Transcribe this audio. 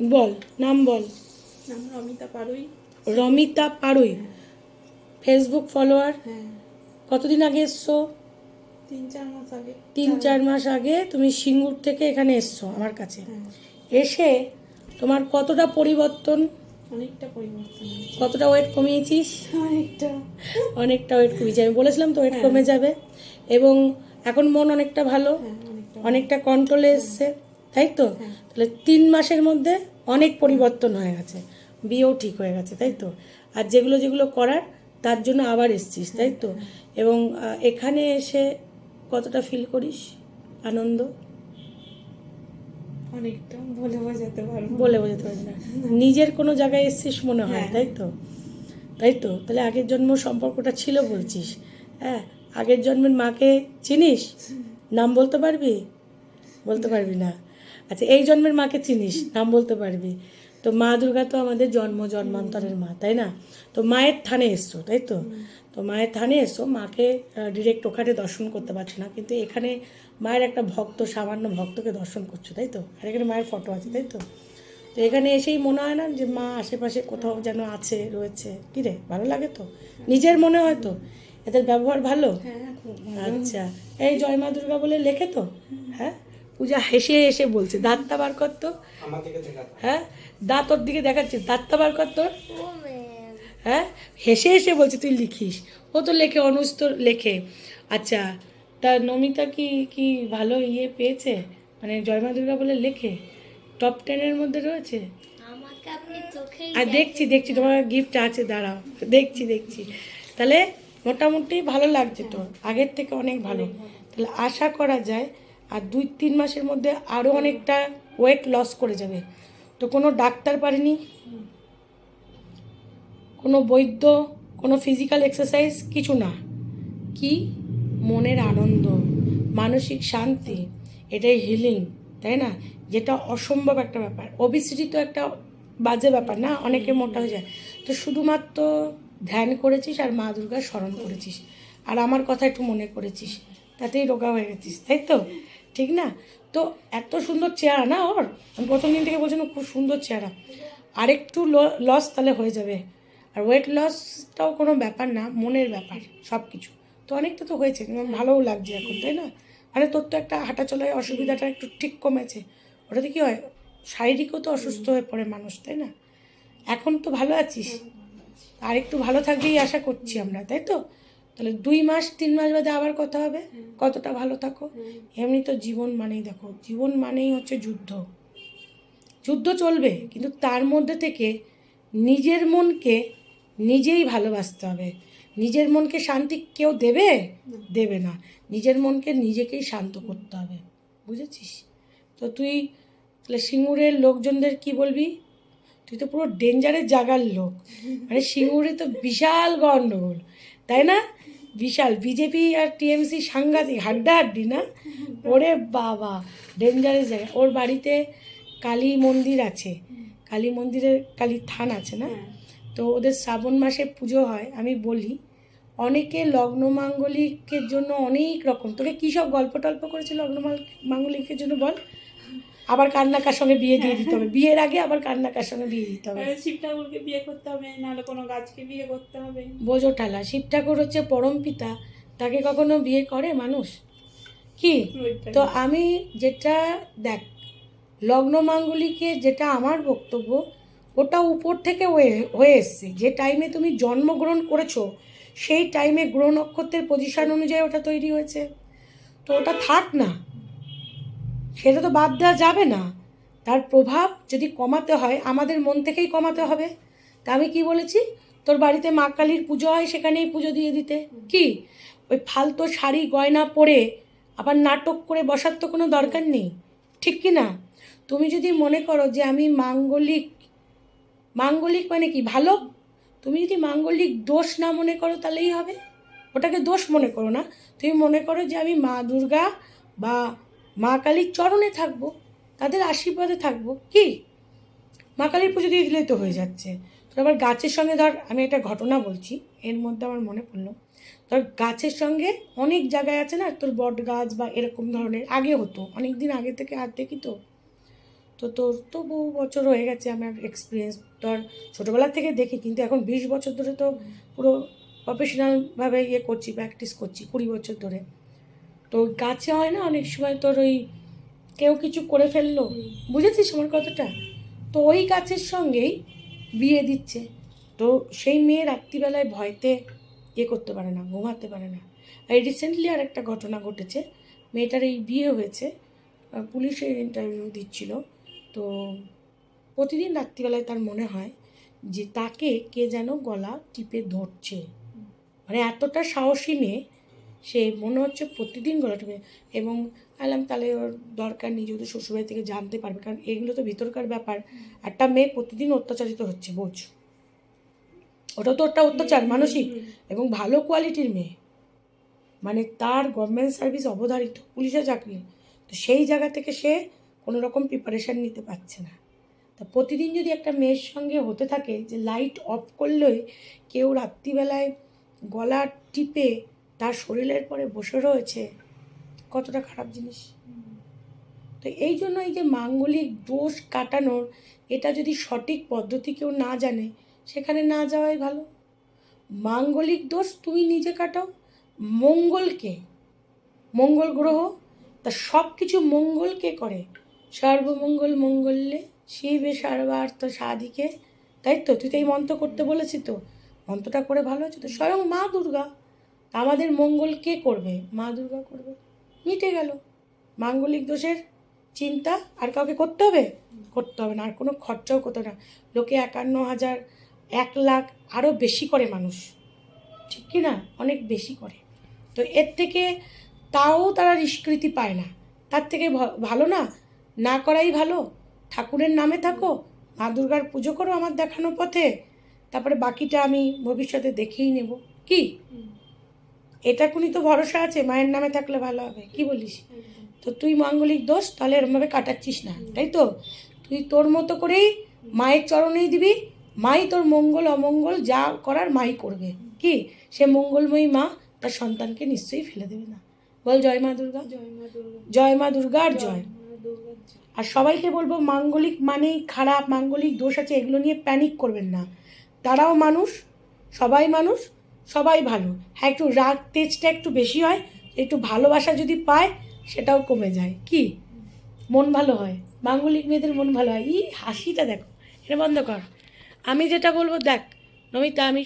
বল নাম বল। নাম রমিতা পারুই। রমিতা পাড়ুই ফেসবুক ফলোয়ার হ্যাঁ। কতদিন আগে এসছো? তিন চার মাস আগে। তিন চার মাস আগে তুমি সিঙ্গুর থেকে এখানে এসছো আমার কাছে। হ্যাঁ। এসে তোমার কতটা পরিবর্তন? অনেকটা পরিবর্তন কতটা ওয়েট কমিয়েছিস? অনেকটা। অনেকটা ওয়েট কমিয়েছি আমি বলেছিলাম তো ওয়েট হ্যাঁ। কমে যাবে। এবং এখন মন অনেকটা ভালো। অনেকটা কন্ট্রোলে এসছে। তাই তো? হ্যাঁ। তাহলে তিন মাসের মধ্যে অনেক পরিবর্তন হয়ে গেছে। বিয়েও ঠিক হয়ে গেছে তাই তো? আর যেগুলো যেগুলো করার তার জন্য আবার এসছিস তাই তো? এবং এখানে এসে কতটা ফিল করিস? আনন্দ? অনেকটা বলে বোঝাতে পারব। বলে বোঝাতে পারি না। নিজের কোনো জায়গায় এসছিস মনে হয় হ্যাঁ। তাই তো? তাই তো? তাহলে আগের জন্ম সম্পর্কটা ছিল বলছিস। হ্যাঁ আগের জন্মের মাকে চিনিস? নাম বলতে পারবি? বলতে পারবি না। আচ্ছা এই জন্মের মাকে চিনিস? নাম বলতে পারবি। তো মা দুর্গা তো আমাদের জন্ম জন্মান্তরের মা তাই না? তো মায়ের থানে এসছো তাই তো? তো মায়ের থানে এসো মাকে ডিরেক্ট ওখানে দর্শন করতে পারছ না কিন্তু এখানে মায়ের একটা ভক্ত সামান্য ভক্তকে দর্শন করছ তাই তো? আর এখানে মায়ের ফটো আছে তাই তো? তো এখানে এসেই মনে হয় না যে মা আশেপাশে কোথাও যেন আছে রয়েছে। কী রে ভালো লাগে তো? নিজের মনে হয় তো? এদের ব্যবহার ভালো? হ্যাঁ ভালো। আচ্ছা এই জয় মা দুর্গা বলে লেখে তো? হ্যাঁ? পূজা হেসে হেসে বলছে দাঁতটা বার কর তো। হ্যাঁ? দাঁত ওর দিকে দেখাচ্ছে দাঁতটা বার কর তোর হ্যাঁ? হেসে হেসে বলছে তুই লিখিস। ও তো লেখে অনুজ তো লেখে। আচ্ছা তা নমিতা কি কি ভালো ইয়ে পেয়েছে? মানে জয় মা দুর্গা বলে লেখে? টপ টেনের মধ্যে রয়েছে? আমাকে আপনি চোখেই আর দেখছি দেখছি তোমার গিফট আছে দাঁড়াও। দেখছি দেখছি। তাহলে মোটামুটি ভালো লাগছে তো আগের থেকে অনেক ভালো। তাহলে আশা করা যায় আর দুই, তিন মাসের মধ্যে আরও অনেকটা ওয়েট লস করে যাবে। তো কোনো ডাক্তার পারেনি, কোনো বৈদ্য, কোনো ফিজিক্যাল এক্সারসাইজ কিছু না। কি? মনের আনন্দ, মানসিক শান্তি, এটাই হিলিং তাই না? যেটা অসম্ভব একটা ব্যাপার। ওবিসিটি তো একটা বাজে ব্যাপার না অনেকে মোটা হয়ে যায়। তো শুধুমাত্র ধ্যান করেছিস আর মা দুর্গার স্মরণ করেছিস। আর আমার কথা একটু মনে করেছিস, তাতেই রোগা হয়ে গেছিস, তাই তো? ঠিক না? তো এত সুন্দর চেহারা না ওর? আমি প্রথম দিন থেকে বলছিলাম, খুব সুন্দর চেহারা। আরেকটু লস তাহলে হয়ে যাবে। আর ওয়েট লসটাও কোনো ব্যাপার না, মনের ব্যাপার সব কিছু তো অনেকটা তো হয়েছে ভালোও লাগছে এখন, তাই না? মানে তোর তো একটা হাঁটা চলায় অসুবিধাটা একটু ঠিক কমেছে। ওটাতে কি হয়? শারীরিকও তো অসুস্থ হয়ে পড়ে মানুষ, তাই না? এখন তো ভালো আছিস। আর একটু ভালো থাকবেই আশা করছি আমরা, তাই তো? তাহলে দুই মাস তিন মাস বাদে আবার কথা হবে। কতটা ভালো থাকো। এমনি তো জীবন মানেই দেখো জীবন মানেই হচ্ছে যুদ্ধ। যুদ্ধ চলবে কিন্তু তার মধ্যে থেকে নিজের মনকে নিজেই ভালোবাসতে হবে। নিজের মনকে শান্তি কেউ দেবে? দেবে না। নিজের মনকে নিজেকেই শান্ত করতে হবে। বুঝেছিস? তো তুই তাহলে সিঙ্গুরের লোকজনদের কি বলবি? তুই তো পুরো ডেঞ্জারের জাগার লোক। মানে সিঙ্গুরে তো বিশাল গণ্ডগোল তাই না? বিশাল বিজেপি আর টিএমসি সাংঘাতিক হাড্ডাহাড্ডি না? ওরে বাবা ডেঞ্জারের জায়গা। ওর বাড়িতে কালী মন্দির আছে। কালী মন্দিরের কালী থান আছে না? হ্যাঁ। তো ওদের শ্রাবণ মাসে পুজো হয় আমি বলি অনেকে লগ্ন মাঙ্গলিকের জন্য অনেক রকম। তোকে কী সব গল্প টল্প করেছে লগ্ন মাঙ্গলিকের জন্য বল? আবার কার না সঙ্গে বিয়ে দিয়ে দিতে হবে। বিয়ের আগে আবার কার না সঙ্গে বিয়ে দিতে হবে। শিব ঠাকুরকে বিয়ে করতে হবে নাহলে কোনো গাছকে বিয়ে করতে হবে। বোঝো ঠালা শিব ঠাকুর হচ্ছে পরম পিতা তাকে কখনো বিয়ে করে মানুষ? কি? তো আমি যেটা দেখ লগ্ন মাঙ্গলিকে যেটা আমার বক্তব্য ওটা উপর থেকে হয়ে হয়ে এসছে। যে টাইমে তুমি জন্মগ্রহণ করেছ সেই টাইমে গ্রহ নক্ষত্রের পজিশন অনুযায়ী ওটা তৈরি হয়েছে। তো ওটা থাক না। সেটা তো বাদ দেওয়া যাবে না। তার প্রভাব যদি কমাতে হয়, আমাদের মন থেকেই কমাতে হবে। তা আমি কি বলেছি? তোর বাড়িতে মা কালীর পুজো হয় সেখানেই পুজো দিয়ে দিতে। কি? ওই ফালতু শাড়ি গয়না পরে আবার নাটক করে বসার তো কোনো দরকার নেই। ঠিক কি না? তুমি যদি মনে করো যে আমি মাঙ্গলিক মাঙ্গলিক মানে কি? ভালো? তুমি যদি মাঙ্গলিক দোষ না মনে করো তাহলেই হবে। ওটাকে দোষ মনে করো না। তুমি মনে করো যে আমি মা দুর্গা বা মা কালীর চরণে থাকব, তাদের আশীর্বাদে থাকব। কি? মা কালীর পুজো দিয়ে দিলেই তো হয়ে যাচ্ছে। তো আবার গাছের সঙ্গে ধর, আমি একটা ঘটনা বলছি, এর মধ্যে আমার মনে পড়ল। ধর গাছের সঙ্গে অনেক জায়গায় আছে না, তোর বট গাছ বা এরকম ধরনের, আগে হতো অনেক দিন আগে থেকে আর দেখি তো। তো তোর তো বহু বছর হয়ে গেছে আমার এক্সপিরিয়েন্স ধর ছোটোবেলা থেকে দেখি, কিন্তু এখন বিশ বছর ধরে তো পুরো প্রফেশনালভাবে ইয়ে করছি প্র্যাকটিস করছি, কুড়ি বছর ধরে। তো গাছে হয় না, অনেক সময় তোর ওই কেউ কিছু করে ফেলল। বুঝেছিস আমার কথাটা? তো ওই গাছের সঙ্গেই বিয়ে দিচ্ছে। তো সেই মেয়ে রাত্রিবেলায় ভয়তে ইয়ে করতে পারে না, ঘুমাতে পারে না। এই রিসেন্টলি আর একটা ঘটনা ঘটেছে। মেয়েটার এই বিয়ে হয়েছে পুলিশের ইন্টারভিউ দিচ্ছিল। তো প্রতিদিন রাত্রিবেলায় তার মনে হয় যে তাকে কে যেন গলা টিপে ধরছে। মানে এতটা সাহসী মেয়ে সে মনে হচ্ছে প্রতিদিন গলা টিপে। এবং আলাম তাহলে ওর দরকার নেই, যেহেতু শ্বশুরবাড়ি থেকে জানতে পারবে, কারণ এগুলো তো ভিতরকার ব্যাপার। একটা মেয়ে প্রতিদিন অত্যাচারিত হচ্ছে, বোঝ। ওটা তো একটা অত্যাচার, মানসিক। এবং ভালো কোয়ালিটির মেয়ে। মানে তার গভর্নমেন্ট সার্ভিস অবধারিত, পুলিশের চাকরি। তো সেই জায়গা থেকে সে কোনো রকম প্রিপারেশান নিতে পারছে না। তা প্রতিদিন যদি একটা মেয়ের সঙ্গে হতে থাকে, যে লাইট অফ করলেই কেউ রাত্রিবেলায় গলা টিপে তার শরীরের পরে বসে রয়েছে, কতটা খারাপ জিনিস। তো এই জন্য এই যে মাঙ্গলিক দোষ কাটানোর, এটা যদি সঠিক পদ্ধতি কেউ না জানে, সেখানে না যাওয়াই ভালো। মাঙ্গলিক দোষ তুমি নিজে কাটাও, মঙ্গলকে, মঙ্গল গ্রহ, তা সব কিছু মঙ্গলকে করে। সর্বমঙ্গল মঙ্গলে শিবে, সর্বার্থ সাধিকে। তাই তো? তুই তো এই মন্ত্র করতে বলেছি তো। মন্ত্রটা করে ভালো হচ্ছে তো। স্বয়ং মা দুর্গা। আমাদের মঙ্গল কে করবে? মা দুর্গা করবে। মিটে গেল। মাঙ্গলিক দোষের চিন্তা আর কাউকে করতে হবে? করতে হবে না। আর কোনো খরচাও করতে না। লোকে একান্ন হাজার এক লাখ আরও বেশি করে মানুষ। ঠিক কি না? অনেক বেশি করে। তো এর থেকে তাও তারা নিষ্কৃতি পায় না। তার থেকে ভালো না? না করাই ভালো। ঠাকুরের নামে থাকো। মা দুর্গার পুজো করো আমার দেখানো পথে। তারপরে বাকিটা আমি ভবিষ্যতে দেখেই নেব। কি? এটা কোনি তো ভরসা আছে মায়ের নামে থাকলে ভালো হবে কি বলিস? তো তুই মাঙ্গলিক দোষ তাহলে এরমভাবে কাটাচ্ছিস না তাই তো? তুই তোর মতো করেই মায়ের চরণেই দিবি মাই তোর মঙ্গল অমঙ্গল যা করার মাই করবে। কি? সে মঙ্গলময়ী মা তার সন্তানকে নিশ্চয়ই ফেলে দেবে না। বল জয় মা দুর্গা। জয় মা দুর্গা। জয় মা দুর্গা আর জয়। আর সবাইকে বলব মাঙ্গলিক মানেই খারাপ মাঙ্গলিক দোষ আছে এগুলো নিয়ে প্যানিক করবেন না। তারাও মানুষ সবাই মানুষ সবাই ভালো। হ্যাঁ একটু রাগ, তেজটা একটু বেশি হয়, একটু ভালোবাসা যদি পায়, সেটাও কমে যায়। কি? মন ভালো হয়। মাঙ্গলিক মেয়েদের মন ভালো হয়। ই হাসিটা দেখো, এটা বন্ধ কর। আমি যেটা বলব, দেখ, নমিতা, আমি